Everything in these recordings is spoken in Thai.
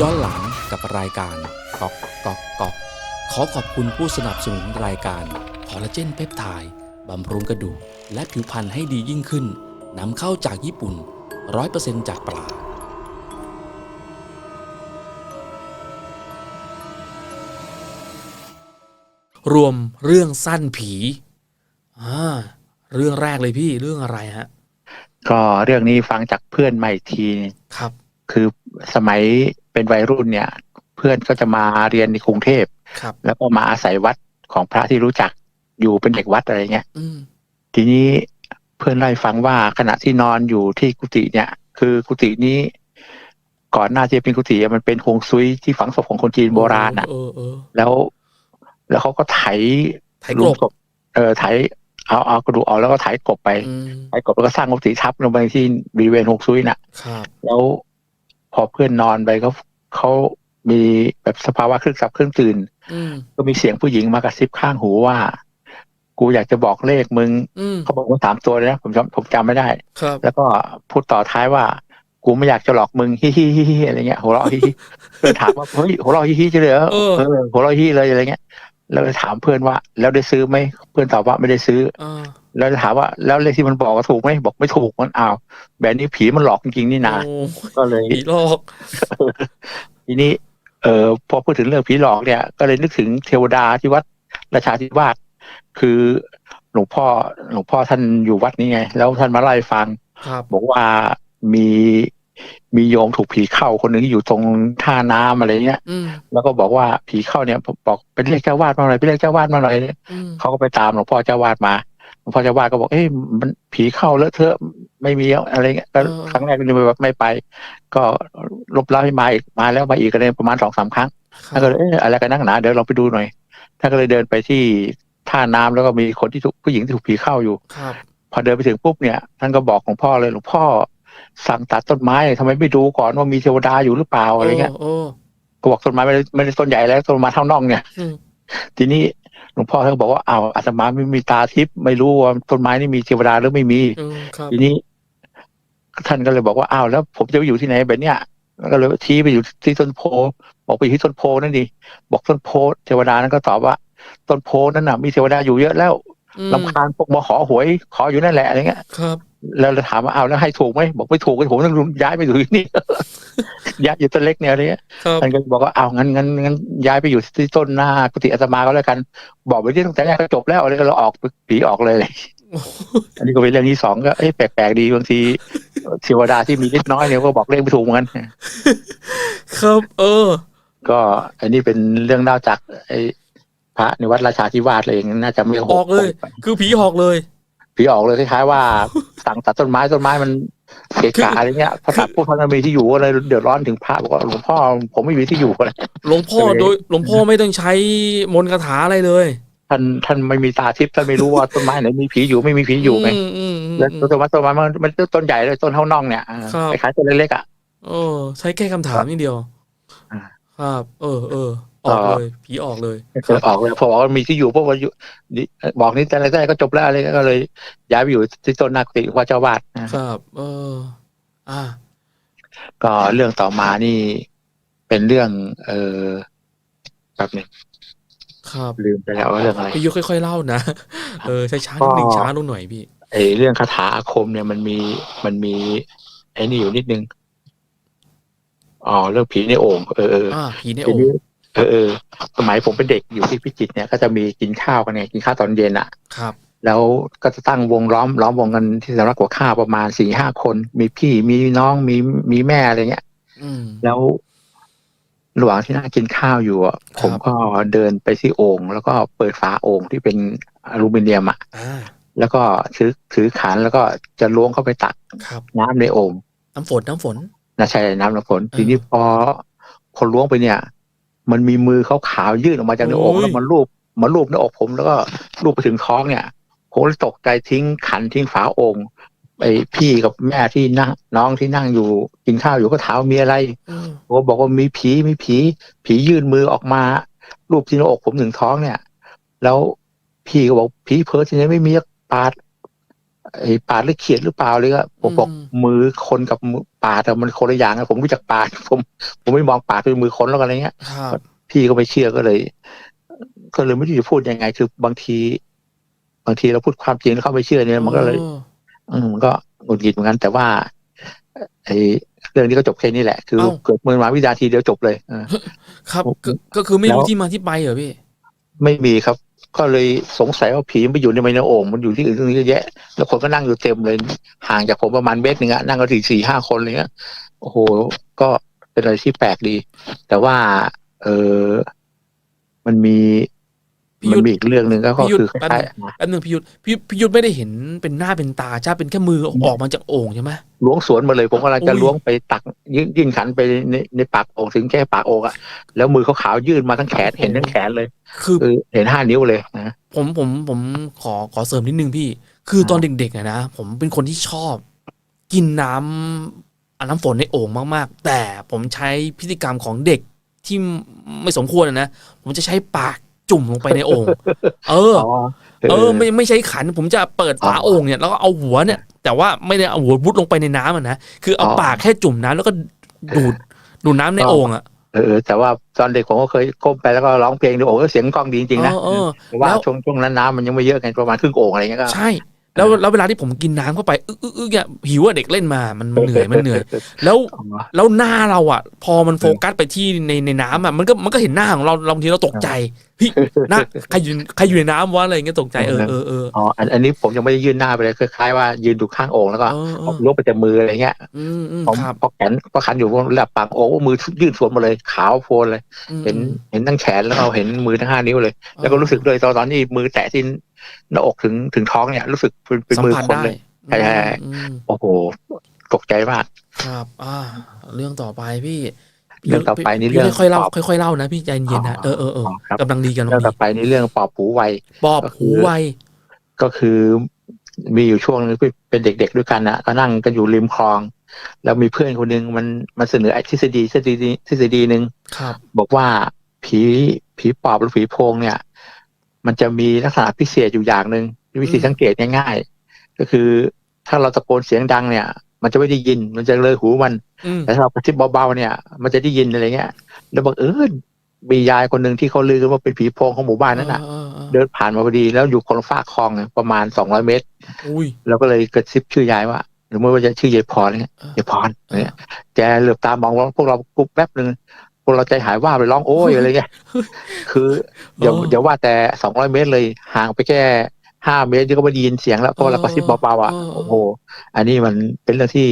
ย้อนหลังกับรายการก๊อกก๊อกก๊อกขอขอบคุณผู้สนับสนุนรายการคอลลาเจนเพปไทด์บำรุงกระดูกและผิวพรรณให้ดียิ่งขึ้นนำเข้าจากญี่ปุ่น 100%จากปลารวมเรื่องสั้นผีอ่าเรื่องแรกเลยพี่เรื่องอะไรฮะ ก็เรื่องนี้ฟังจากเพื่อนใหม่ทีนึงครับ คือสมัย เป็นวัยรุ่นเนี่ย เพื่อนก็จะมาเรียนในกรุงเทพครับ แล้วก็มาอาศัยวัดของพระที่รู้จักอยู่เป็นเด็กวัดอะไรเงี้ยอืมทีนี้เพื่อนเล่าให้ฟังว่าขณะที่นอนอยู่ที่กุฏิเนี่ย คือกุฏินี้ ก่อนหน้าที่จะเป็นกุฏิอะมันเป็นฮวงซุยที่ฝังศพของคนจีนโบราณอะเออเออแล้ว แล้วเขาก็ไถไถกลบหลุมศพเออไถเอาเอากระดูกออกแล้วก็ไถกลบไปอืมไถกลบแล้วก็สร้างกุฏิทับลงไปที่บริเวณฮวงซุยน่ะครับแล้วพอเพื่อนนอนไปเขา เขามีแบบสภาวะครึ่งสับครึ่งตื่นอืมก็มีเสียงผู้หญิงมากระซิบข้างหูว่า กูอยากจะบอกเลขมึงอืมเขาบอกว่าสามตัวเลยนะผมจำผมจำไม่ได้ครับแล้วก็พูดต่อท้ายว่า กูไม่อยากจะหลอกมึงฮิฮิฮิฮิอะไรเงี้ยหัวเราะฮิฮิเพื่อนถามว่าเฮ้ยหัวเราะฮิฮิจะเลยเหรอเออเออหัวเราะฮิฮิเลยอะไรเงี้ย แล้วเลยถามเพื่อนว่า แล้วได้ซื้อไหมเพื่อนตอบว่าไม่ได้ซื้ออ่าแล้วถามว่าแล้วเลขที่มันบอกว่าถูกไหมบอกไม่ถูกมันอ้าวแบบนี้ผีมันหลอกจริงๆนี่นาโอ้ก็เลยผีหลอกทีนี้ เอ่อพอพูดถึงเรื่องผีหลอกเนี่ย ก็เลยนึกถึงเทวดาที่วัดราชาธิวาสคือหลวงพ่อหลวงพ่อท่านอยู่วัดนี้ไง แล้วท่านมาเล่าให้ฟังครับบอกว่ามี มีโยมถูกผีเข้าคนหนึ่งอยู่ตรงท่าน้ำอะไรเงี้ยอืมแล้วก็บอกว่าผีเข้าเนี่ยบอกเป็นเรียกเจ้าวาดมาหน่อยไปเรียกเจ้าวาดมาหน่อยอืมเขาก็ไปตามหลวงพ่อเจ้าวาดมาหลวงพ่อเจ้าวาดก็บอกเอ้ยมันผีเข้าเลอะเทอะไม่มีอะไรเงี้ยก็ครั้งแรกก็เลยแบบไม่ไป ก็ลบเล่าให้มาอีกมาแล้วมาอีกก็เลยประมาณสองสามครั้งครัท่านก็เลยเอ๊ะอะไรกันนักหนาเดี๋ยวเราไปดูหน่อยท่านก็เลยเดินไปที่ท่าน้ำแล้วก็มีคนที่ถูกผู้หญิงที่ถูกผีเข้าอยู่ครับพอเดินไปถึงปุ๊บเนี่ยท่านก็บอกหลวงพ่อเลยหลวงพ่อ สั่งตัดต้นไม้ทำไมไม่ดูก่อนว่ามีเทวดาอยู่หรือเปล่าอะไรเงี้ยโอ้ก็บอกต้นไม้ไม่ได้ไม่ได้ต้นใหญ่แล้วต้นไม้เท่าน่องเนี่ยอืมทีนี้หลวงพ่อท่านก็บอกว่าอ้าวอาตมาไม่มีตาทิพย์ไม่รู้ว่าต้นไม้นี่มีเทวดาหรือไม่มีอืมครับทีนี้ท่านก็เลยบอกว่าอ้าวแล้วผมจะไปอยู่ที่ไหนแบบเนี้ยก็เลยชี้ไปอยู่ที่ต้นโพบอกไปอยู่ที่ต้นโพนั่นดิบอกต้นโพเทวดานั้นก็ตอบว่า ต้นโพนั่นน่ะมีเทวดาอยู่เยอะแล้วอืมลำคาญพวกมาขอหวย ขออยู่นั่นแหละอะไรเงี้ยครับ แล้วเราถามว่าอ้าวแล้วให้ถูกไหมบอกไม่ถูกก็ผมต้องย้ายไปอยู่ที่นี่ย้ายอยู่ต้นเล็กเนี่ยอะไรเงี้ยครับท่านก็บอกว่าอ้าวงั้นงั้นงั้นย้ายไปอยู่ที่ต้นหน้ากุฏิอาตมาก็แล้วกัน บอกไปที่ตั้งแต่แรกก็จบแล้วอะไรก็เราออกผีออกเลยอันนี้ก็เป็นเรื่องที่สองก็เอ้ยแปลกๆดีบางทีเทวดาที่มีนิดน้อยเนี่ยก็บอกเลขไม่ถูกเหมือนกันครับ เออ ก็อันนี้เป็นเรื่องเล่าจากไอ้พระในวัดราชาธิวาสเลยเองน่าจะไม่โหออกเลย คือผีหอกเลย ผีออกเลยคล้ายๆว่า สั่งตัดต้นไม้ต้นไม้มันเกะกะอะไรเงี้ยพระตัดผู้พระมีที่อยู่ก็เลยเดือดร้อนถึงพระบอกว่าหลวงพ่อผมไม่มีที่อยู่เลยหลวงพ่อก็เลยโดยหลวงพ่อไม่ต้องใช้มนต์คาถาอะไรเลย ท่านท่านไม่มีตาทิพย์ท่านไม่รู้ว่าต้นไม้ไหนมีผีอยู่ไม่มีผีอยู่ไงมอืมอืมแล้วอืมต้นไม้ต้นไม้มันมันต้นใหญ่เลยต้นเท่าน่องเนี่ยอ่าครับคล้ายๆต้นเล็กๆอะเออใช้แค่คำถามนิดเดียวอ่าครับ เออเออ ออกเลย ผีออกเลยเออออกเลยพอบอกว่ามีที่อยู่พวกว่าอยู่นี่บอกนี้แต่อะไรแต่ก็จบแล้วอะไรก็เลย ย้ายไปอยู่ที่ต้นนาคติว่าเจ้าวาดนะครับ เออ อ่า ก็เรื่องต่อมานี่ เป็นเรื่อง เออแบบหนึงครับลืมไปแล้วว่าเรื่องอะไรพี่ยุค่อยๆเล่านะเออช้าช้าๆนิดหนึ่งก็ช้าลงหน่อยพี่ไอ้เรื่องคาถาอาคมเนี่ยมันมีมันมีไอ้นี่อยู่นิดนึงอ๋อเรื่องผีในโอ่งเออเอออ่าผีในทีโอ่งนี้ เออเออสมัยผมเป็นเด็กอยู่ที่พิจิตรเนี่ยก็จะมีกินข้าวกันเนี่ยกินข้าวตอนเย็นอะ ครับ แล้วก็จะตั้งวงล้อมล้อมวงกันที่สำนักหัวข้าวประมาณสี่ห้าคน มีพี่มีน้องมีมีแม่อะไรเงี้ยอืม แล้วระหว่างที่นั่งกินข้าวอยู่อะครับ ผมก็เดินไปที่โอ่งแล้วก็เปิดฝาโอ่งที่เป็นอลูมิเนียมอะอ่าแล้วก็ถือถือขันแล้วก็จะล้วงเข้าไปตักครับ น้ำในโอ่ง น้ำฝนน้ำฝน นะใช่น้ำน้ำฝนอ่าทีนี้พอคนล้วงไปเนี่ย มันมีมือเขาขาวๆยื่นออกมาจากในโอ่งโอ้ยแล้วมันรูปมันรูปหน้าอกผมแล้วก็รูปไปถึงท้องเนี่ยผมเลยตกใจทิ้งขันทิ้งฝาโอ่งไอ้พี่กับแม่ที่นั่งน้องที่นั่งอยู่กินข้าวอยู่ก็ถามว่ามีอะไรอืมผมก็บอกว่ามีผีมีผี ผียื่นมือออกมา รูปที่หน้าอกผมถึงท้องเนี่ย แล้วพี่ก็บอกผีเพ้อที่ไหนไม่มีปาด ไอ้ปาดหรือเขียดหรือเปล่าเลยก็ผมบอกอืมมือคนกับมือปาดอะมันคนละอย่างอะผมรู้จักปาดผม ผมไม่มองปาดเป็นมือคนแล้วกันอะไรเงี้ยครับพี่ก็ไม่เชื่อก็เลย ก็เลยไม่รู้จะพูดยังไง คือบางที บางทีเราพูดความจริงแล้วเขาไม่เชื่อเนี่ยมันก็เลยอออืมมันก็หงุดหงิดเหมือนกันแต่ว่า ไอ้เรื่องนี้ก็จบแค่นี้แหละ คือเอ้าเกิดมือมาวินาทีเดียวจบเลยเออครับผมก็ก็คือไม่แล้รู้วที่มาที่ไปเหรอพี่ไม่มีครับ ก็เลยสงสัยว่าผีมันไปอยู่ในไมโนโอ่งมันอยู่ที่อื่นตรงนี้เยอะแยะ แล้วคนก็นั่งอยู่เต็มเลย ห่างจากผมประมาณเมตรหนึ่งอะนั่งกันสี่สี่ห้าคนอะไรเงี้ยโอ้โห ก็เป็นอะไรที่แปลกดี แต่ว่า เออมันมี พี่มันยุทธมีอีกเรื่องหนึ่งก็พี่ยุทธคือคแป๊บล้ายนึงแป๊บนึงพี่ยุทธพี่พี่ยุทธไม่ได้เห็นเป็นหน้าเป็นตาใช่เป็นแค่มือออกมาจากโอ่งใช่ไหมๆล้วงสวนมาเลยผมกำลังจะอุ้ยล้วงไปตักยื่นยื่นขันไปในในปากโอ่งถึงแค่ปากโอ่งอะแล้วมือเขาขาวๆยื่นมาทั้งแขนเห็นทั้งแขนเลยคือคือเห็นห้านิ้วเลยนะผมผมผมขอขอเสริมนิดนึงพี่ คือตอนเด็กๆอะนะผมเป็นคนที่ชอบ กินน้ำอ่าน้ำฝนในโอ่งมากๆ แต่ผมใช้พฤติกรรมของเด็กที่ไม่สมควรอะนะผมจะใช้ปาก จุ่มลงไปในโอ่งเออ เออ ไม่ไม่ใช้ขัน ผมจะเปิดฝาอ๋อโอ่งเนี่ยแล้วก็เอาหัวเนี่ย แต่ว่าไม่ได้เอาหัวบุดลงไปในน้ำอะนะคือเอาอ๋อปากแค่จุ่มน้ำแล้วก็ดูดดูดน้ำในอ๋อโอ่งอะเออแต่ว่าตอนเด็กผมก็เคยก้มไปแล้วก็ร้องเพลงดูโอ้โหเสียงกล้องดีจริงๆนะเออเออแต่ว่าแล้วช่วงช่วงนั้นน้ำมันยังไม่เยอะไงประมาณครึ่งโอ่งอะไรเงี้ยก็ใช่ แล้วแล้วเวลาที่ผมกินน้ำเข้าไปอึ๊กอึ๊กอึ๊กเนี่ยหิวอะเด็กเล่นมามันมันเหนื่อยมันเหนื่อย แล้วอ๋อแล้วหน้าเราอะ พอมันโฟกัสไปที่ในในน้ำอะมันก็มันก็เห็นหน้าของเราเราบางทีเราตกใจเฮ้ยหน้าใครอยู่ใครอยู่ในน้ำวะอะไรอย่างเงี้ยตกใจเออเออเอออ๋ออันอันนี้ผมยังไม่ได้ยื่นหน้าไปเลยคล้ายๆว่ายืนดูข้างโอ่งแล้วก็เออเออล้วงไปแต่มืออะไรเงี้ยอืมอืมผมครับพอแขนพอขันอยู่ระดับปากโอ่งมือยื่นสวนมาเลยขาวโพลนเลยอืมเห็นเห็นทั้งแขนแล้วก็เห็นมือทั้งห้านิ้วเลย แล้วก็รู้สึกเลยตอนตอนนี้มือแตะที่ หน้าอกถึงถึงท้องเนี่ย รู้สึกเป็นเป็นสัมมือผัสคนได้เลยใช่ใช่ใช่อืมโอ้โห ตกใจมาก ครับ อ่า เรื่องต่อไปพี่เรื่องต่อไปนี่พี่เรื่องค่อยๆเล่าปอบค่อยๆเล่านะพี่ใจเย็นๆนะเออเออเออครับกำลังดีกำลังเรื่องดีต่อไปนี่เรื่องปอบหูไวปอบหูไวก็คือมีอยู่ช่วงนึงเป็นเด็ก ๆด้วยกันนะก็นั่งกันอยู่ริมคลอง แล้วมีเพื่อนคนหนึงมันมันเสนอไอ้ทฤษฎีทฤษฎีทฤษฎีหนึ่งครับบอกว่าผีผีปอบหรือผีโพงเนี่ย มันจะมีลักษณะพิเศษอยู่อย่างหนึ่งวิธีอืมสังเกตง่ายๆ ก็คือ ถ้าเราตะโกนเสียงดังเนี่ย มันจะไม่ได้ยินมันจะเลยหูมันอืมแต่ถ้าเรากระซิบเบาๆเนี่ย มันจะได้ยินอะไรเงี้ย แล้วบังเอิญมียายคนหนึ่งที่เขาลือกันว่าเป็นผีโพงของหมู่บ้านนั้นน่ะเออเออเออเดินผ่านมาพอดีแล้วอยู่คนละฝากคลองเนี่ยประมาณสองร้อยเมตรอุ้ยเราก็เลยกระซิบชื่อยายว่า หรือไม่ว่าจะชื่อยายพรเนี่ยเออยายพรเนี่ยแกเหลือบตามองพวกเรากุ๊บแป๊บหนึ่ง พวกเราใจหายว่าไปร้องโอ้ยอะไรเงี้ยคือเดี๋ยวเดี๋ยวว่าแต่สองร้อยเมตรเลยห่างไปแค่ห้าเมตรที่ก็ไม่ได้ยินเสียงแล้วเพราะว่าเราก็ซิบเบาๆอะโอ้โหอันนี้มันเป็นเรื่องที่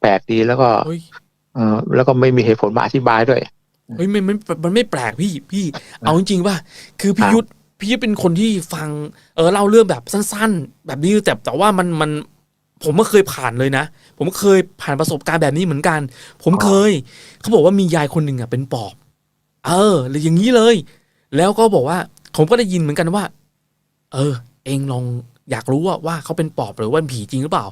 แปลกดีแล้วก็เฮ้ยเออแล้วก็ไม่มีเหตุผลมาอธิบายด้วยเฮ้ยมันมันมันไม่แปลกพี่พี่ เอาจริงๆว่าคือพี่ครับยุทธพี่ยุทธเป็นคนที่ฟังเออเล่าเรื่องแบบสั้น ๆ แบบนี้แต่แต่ว่ามันมัน ผมก็เคยผ่านเลยนะ ผมเคยผ่านประสบการณ์แบบนี้เหมือนกัน ผมเคย เขาบอกว่ามียายคนหนึ่งอะเป็นปอบ เออหรืออย่างนี้เลย แล้วก็บอกว่า ผมก็ได้ยินเหมือนกันว่า เออ เองลองอยากรู้ว่าว่าเขาเป็นปอบหรือว่าเป็นผีจริงหรือเปล่า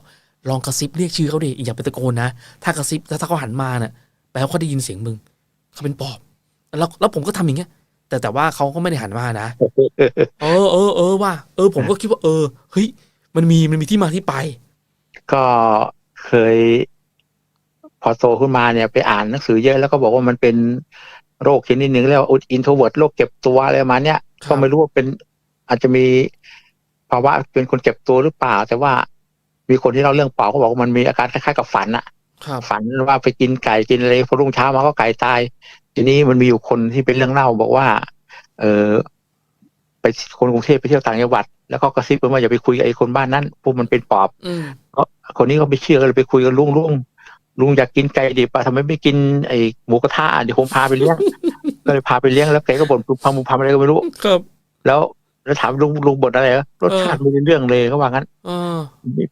ลองกระซิบเรียกชื่อเขาดิอย่าไปตะโกนนะถ้ากระซิบถ้าเขาหันมาเนี่ยแปลว่าเขาได้ยินเสียงมึงเขาเป็นปอบ แล้วแล้วผมก็ทำอย่างเงี้ยแต่แต่ว่าเขาก็ไม่ได้หันมานะเออเออเออว่า เออ ผมก็คิดว่า เออเฮ้ยมันมีมันมีที่มาที่ไป ก็เคย พอโตขึ้นมาเนี่ยไปอ่านหนังสือเยอะแล้วก็บอกว่ามันเป็นโรคชนิดหนึ่งเรียกว่าอินโทรเวิร์ดโรคเก็บตัวอะไรประมาณเนี้ยครับก็ไม่รู้ว่าเป็น อาจจะมีภาวะเป็นคนเก็บตัวหรือเปล่า แต่ว่ามีคนที่เล่าเรื่องเปล่าเขาบอกว่ามันมีอาการคล้ายๆกับฝันอะครับฝันว่าไปกินไก่กินอะไรพอรุ่งเช้ามาก็ไก่ตาย ทีนี้มันมีอยู่คนที่เป็นเรื่องเล่าบอกว่า เออไปคนกรุงเทพไปเที่ยวต่างจังหวัด แล้วก็กระซิบกันว่าอย่าไปคุยกับไอ้คนบ้านนั้นพวกมันเป็นปอบอืมก็ คนนี้ก็ไม่เชื่อก็เลยไปคุยกับลุงลุงลุงอยากกินไก่ดิบอะทำไมไม่กินไอ้หมูกระทะอะเดี๋ยวผมพาไปเลี้ยงก็เลยพาไปเลี้ยงแล้วแกก็บ่นพึมพำพึมพำอะไรก็ไม่รู้ครับ แล้วแล้วถามลุงลุงบ่นอะไรเหรอรสชาติไม่ได้เรื่องเลยเขาว่างั้นเออ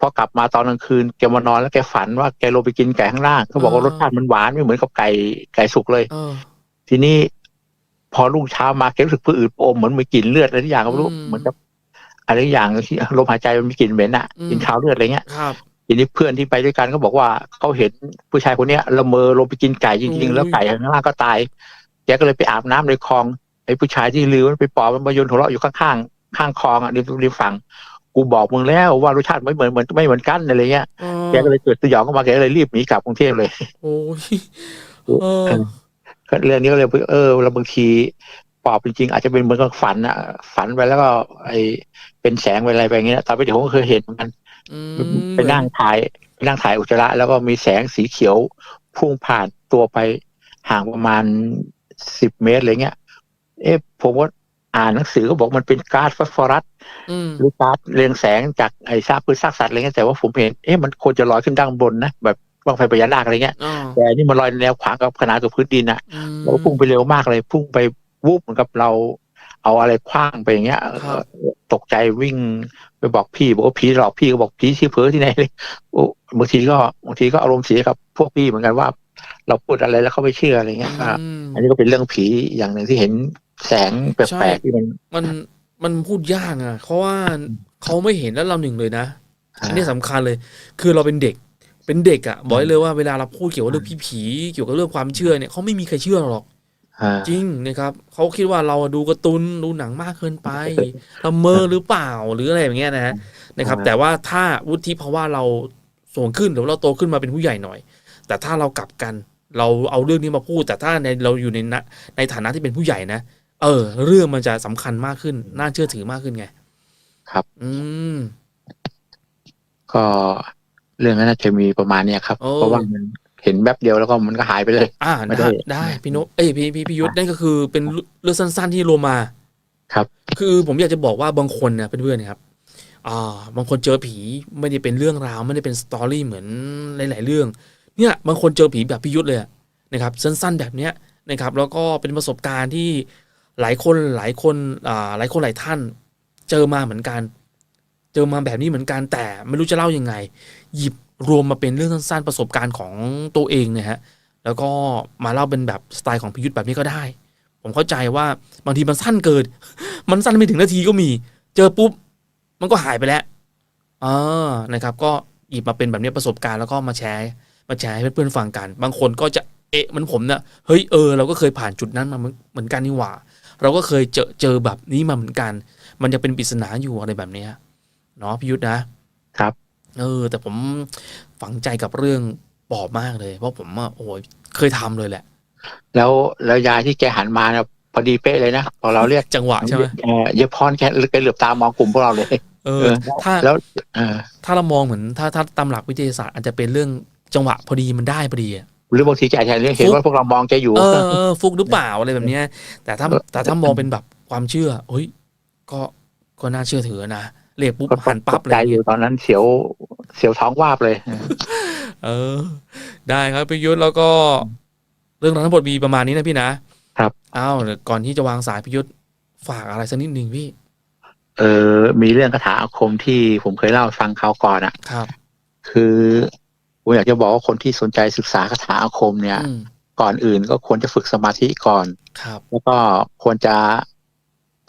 พอกลับมาตอนกลางคืนแกมานอนแล้วแกฝันว่าแกลงไปกินไก่ข้างล่างเขาบอกว่าอ่ารรสชาติมันหวานไม่เหมือนกับไก่ไก่สุกเลยเออทีนี้ พอรุ่งเช้ามาแกรู้สึกผืดอมเหมือนมีกลิ่นเลือดอะไรทุกอย่างก็ไม่รู้อืมเหมือนกับอะไรอย่างที่ลมหายใจมันมีกลิ่นเหม็นอะอืมกลิ่นคาวเลือดอะไรเงี้ยครับ ทีนี้เพื่อนที่ไปด้วยกันก็บอกว่าเขาเห็นผู้ชายคนเนี้ยละเมอลงไปกินไก่จริง ๆ แล้วไก่ข้างล่างก็ตายแกก็เลยไปอาบน้ำในคลองไอ้ผู้ชายที่ลือมันไปปอบมันมาโยนหัวเราะอยู่ข้างๆข้างคลองอะริมริมฝั่งกูบอกมึงแล้วว่ารสชาติไม่เหมือนเหมือนไม่เหมือนกันอะไรเงี้ยอ๋อแกก็เลยเกิดสยองเข้ามาแกก็เลยรีบหนีกลับกรุงเทพเลยโอ้ยเออก็เรื่องนี้ก็เลยเออเราบางทีปอบจริงๆอาจจะเป็นเหมือนกับฝันอะฝันไปแล้วก็ ไอเป็นแสงเป็นอะไรไปอย่างเงี้ยตอนไปเดี๋ยวผมก็เคยเห็นเหมือนกันอืม ไปนั่งถ่ายไปนั่งถ่ายอุจจาระแล้วก็มีแสงสีเขียวพุ่งผ่านตัวไปห่างประมาณสิบเมตรอะไรเงี้ย เอ๊ะผมว่าอ่านหนังสือก็บอกมันเป็นก๊าซฟอสฟอรัสอืมหรือก๊าซเรืองแสงจากไอ้ซากพืชซากสัตว์อะไรเงี้ยแต่ว่าผมเห็นเอ๊ะมันควรจะลอยขึ้นด้านบนนะแบบบ้างไฟพญานาคอะไรเงี้ยอ๋อแต่อันนี่มันลอยแนวขวางกับขนานกับพื้นดินอะอืมแล้วก็พุ่งไปเร็วมากเลย พุ่งไปวูบเหมือนกับเรา เอาอะไรคว้างไปอย่างเงี้ยครับตกใจวิ่งไปบอกพี่บอกว่าผีหลอกพี่ก็บอกผีชื่อเพ้อที่ไหนเลยโอ้บางทีก็บางทีก็อารมณ์เสียกับพวกพี่เหมือนกันว่า เราพูดอะไรแล้วเขาไม่เชื่ออะไรเงี้ยอะอืมอันนี้ก็เป็นเรื่องผีอย่างหนึ่งที่เห็นแสงแปลกๆที่มันมันมันพูดยากอะเพราะว่าเขาไม่เห็นแล้วเราหนึ่งเลยนะอันนี้สำคัญเลย คือเราเป็นเด็กเป็นเด็กอะบอกได้เลยว่าเวลาเราพูดเกี่ยวกับเรื่องผีๆเกี่ยวกับเรื่องความเชื่อเนี่ยเขาไม่มีใครเชื่อเราหรอก อ่าจริงนะครับเขาคิดว่าเราดูการ์ตูนดูหนังมากเกินไปละเมอหรือเปล่าหรืออะไรอย่างเงี้ยนะฮะนะครับแต่ว่าถ้าวุฒิภาวะเราสูงขึ้นหรือว่าเราโตขึ้นมาเป็นผู้ใหญ่หน่อย แต่ถ้าเรากลับกัน เราเอาเรื่องนี้มาพูด แต่ถ้าในเราอยู่ในณในฐานะที่เป็นผู้ใหญ่นะเออ เรื่องมันจะสำคัญมากขึ้น น่าเชื่อถือมากขึ้นไงครับ อืม ก็เรื่องนั้นน่าจะมีประมาณเนี้ยครับ โอ้ เพราะว่ามัน เห็นแป๊บเดียวแล้วก็มันก็หายไปเลย อ่าไม่ได้ได้ได้พี่นกเอ้ยพี่พี่พี่ยุทธนั่นก็คือเป็นเรื่องสั้น ๆ ที่รวมมาครับ คือผมอยากจะบอกว่าบางคนเนี่ยเพื่อนๆนะครับอ่าบางคนเจอผีไม่ได้เป็นเรื่องราวไม่ได้เป็นสตอรี่เหมือนหลาย ๆ เรื่อง เนี่ยบางคนเจอผีแบบพิยุทธเลยอะนะครับสั้น ๆ แบบเนี้ยนะครับ แล้วก็เป็นประสบการณ์ที่หลายคนหลายคนอ่าหลายคนหลายท่าน เจอมาเหมือนกัน เจอมาแบบนี้เหมือนกันแต่ไม่รู้จะเล่ายังไง หยิบ รวมมาเป็นเรื่องสั้นๆประสบการณ์ของตัวเองเนี่ยฮะแล้วก็มาเล่าเป็นแบบสไตล์ของพิยุทธ์แบบนี้ก็ได้ ผมเข้าใจว่าบางทีมันสั้นเกิน มันสั้นไม่ถึงนาทีก็มี เจอปุ๊บ มันก็หายไปแล้วอ่านะครับ ก็หยิบมาเป็นแบบนี้ประสบการณ์แล้วก็มาแชร์ มาแชร์ให้เพื่อนๆฟังกัน บางคนก็จะเอะมันผมเนี่ยเฮ้ยเออเราก็เคยผ่านจุดนั้นมาเหมือนกันนี่หว่า เราก็เคยเจอเจอแบบนี้มาเหมือนกัน มันจะเป็นปริศนาอยู่อะไรแบบนี้เนาะพิยุทธ์นะครับ เออ แต่ผมฝังใจกับเรื่องปอบมากเลย เพราะผมอะโอ้ยเคยทำเลยแหละ แล้วแล้วยายที่แกหันมาเนี่ยพอดีเป๊ะเลยนะพอเราเรียกจังหวะใช่ไหมเออเยายพรแกแกเหลือบตามองกลุ่มพวกเราเลยเอเอออ ถ้าแล้วเออถ้าเรามองเหมือนถ้าถ้าตามหลักวิทยาศาสตร์อาจจะเป็นเรื่องจังหวะพอดีมันได้พอดีอะหรือบางทีแกอาจจะเห็นว่าพวกเรามองแกอยู่เออเออฟุกหรือเปล่าอะไรแบบเนี้ย แต่ถ้าเออแต่ถ้ามองเป็นแบบความเชื่อเฮ้ยก็ก็น่าเชื่อถือนะ เรียกปุ๊บก็หันปั๊บตเลกใจยอยู่ตอนนั้นเสียวเสียวท้องวาบเลย เออ ได้ครับพี่ยุทธแล้วก็ เรื่องราวทั้งหมดมีประมาณนี้นะพี่นะ ครับอ้าวเดี๋ยวก่อนที่จะวางสายพี่ยุทธฝากอะไรสักนิดหนึ่งพี่ เออ มีเรื่องคาถาอาคมที่ผมเคยเล่าให้ฟังคราวก่อนอะครับ คือผมอยากจะบอกว่าคนที่สนใจศึกษาคาถาอาคมเนี่ยอืมก่อนอื่นก็ควรจะฝึกสมาธิก่อน ครับ แล้วก็ควรจะ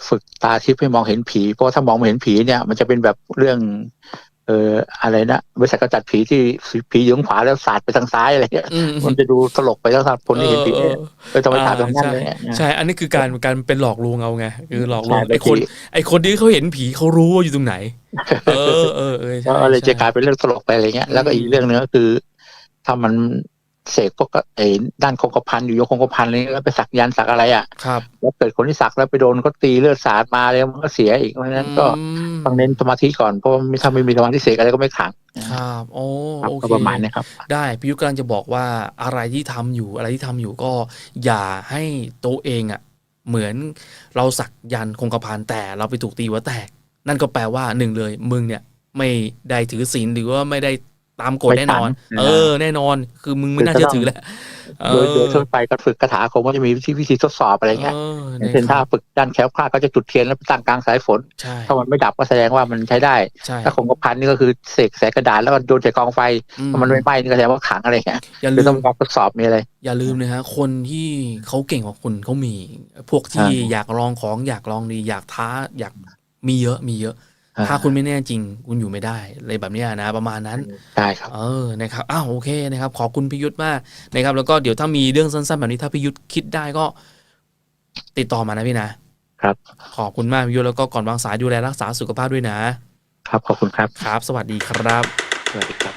ฝึกตาทิพย์ให้มองเห็นผี เพราะถ้ามองไม่เห็นผีเนี่ย มันจะเป็นแบบเรื่อง เอออะไรนะบริษัทกำจัดผีที่ผีอยู่ข้างขวาแล้วสาดไปทางซ้ายอะไรเงี้ยอืมมันจะดูตลกไปแล้วครับคนที่เห็นผีเออเออต้องไปสาดตรงนั้นใช่เลยเนี่ยใช่อันนี้คือการการเป็นหลอกลวงเอาไงคือหลอกลวงใช่ไอ้คนบางทีไอ้คนที่เขาเห็นผีเขารู้ว่าอยู่ตรงไหน เออเออเออใช่ก็เลยจะใช่กลายเป็นเรื่องตลกไปอะไรเงี้ยอืมแล้วก็อีกเรื่องหนึงก็คือถ้ามัน เสกพวกไอ้ด้านคงกระพันอยู่ยกคงกระพันอะไรเงี้ยแล้วไปสักยันต์สักอะไรอะครับแล้วเกิดคนที่สักแล้วไปโดนก็ตีเลือดสาดมาเลยมันก็เสียอีกเพราะฉะนั้นก็อืมต้องเน้นสมาธิก่อนเพราะว่าไม่ถ้าไม่มีสมาธิเสกอะไรก็ไม่ขลังครับโอ้ครับโอเคก็ประมาณนี้ครับ ได้พี่ยุทธกำลังจะบอกว่าอะไรที่ทำอยู่อะไรที่ทำอยู่ก็อย่าให้ตัวเองอะ เหมือนเราสักยันต์คงกระพันแต่เราไปถูกตีหัวแตก นั่นก็แปลว่าหนึ่งเลยมึงเนี่ยไม่ได้ถือศีลหรือว่าไม่ได้ ตามกฎไม่แน่นอนขังเออ แน่นอน คือมึงไม่น่าคือเชื่จะอต้องถือแหละเอโดยอโดยทั่วไปการฝึกคาถาอาคมก็จะมีวิธีวิธีทดสอบอะไรเงี้ยเอออย่างเช่นถ้าฝึกด้านแคล้วคลาดก็จะจุดเทียนแล้วไปตั้งกลางสายฝนใช่ถ้ามันไม่ดับก็แสดงว่ามันใช้ได้ใช่ถ้าคงกระพันนี่ก็คือเสกแสงกระดาษแล้วก็โยนใส่กองไฟอืถ้ามันไม่ไหม้นี่ก็แสดงว่าขังอะไรเงี้ยอย่าคืลือต้อมงการทดสอบมีอะไร อย่าลืมนะฮะคนที่เขาเก่งกว่าคุณเขามี พวกที่ใช่อยากลองของอยากลองดีอยากท้าอยากมีเยอะมีเยอะอ่า ถ้าคุณไม่แน่จริง คุณอยู่ไม่ได้เลยแบบเนี้ยนะประมาณนั้นใช่ครับเออนะครับอ้าวโอเคนะครับ ขอบคุณพิยุทธ์มากนะครับ แล้วก็เดี๋ยวถ้ามีเรื่องสั้นๆแบบนี้ถ้าพิยุทธ์คิดได้ก็ ติดต่อมานะพี่นะครับ ขอบคุณมากพิยุทธ์แล้วก็ก่อนวางสายดูแลรักษาสุขภาพด้วยนะ ครับขอบคุณครับครับ สวัสดีครับสวัสดีครับ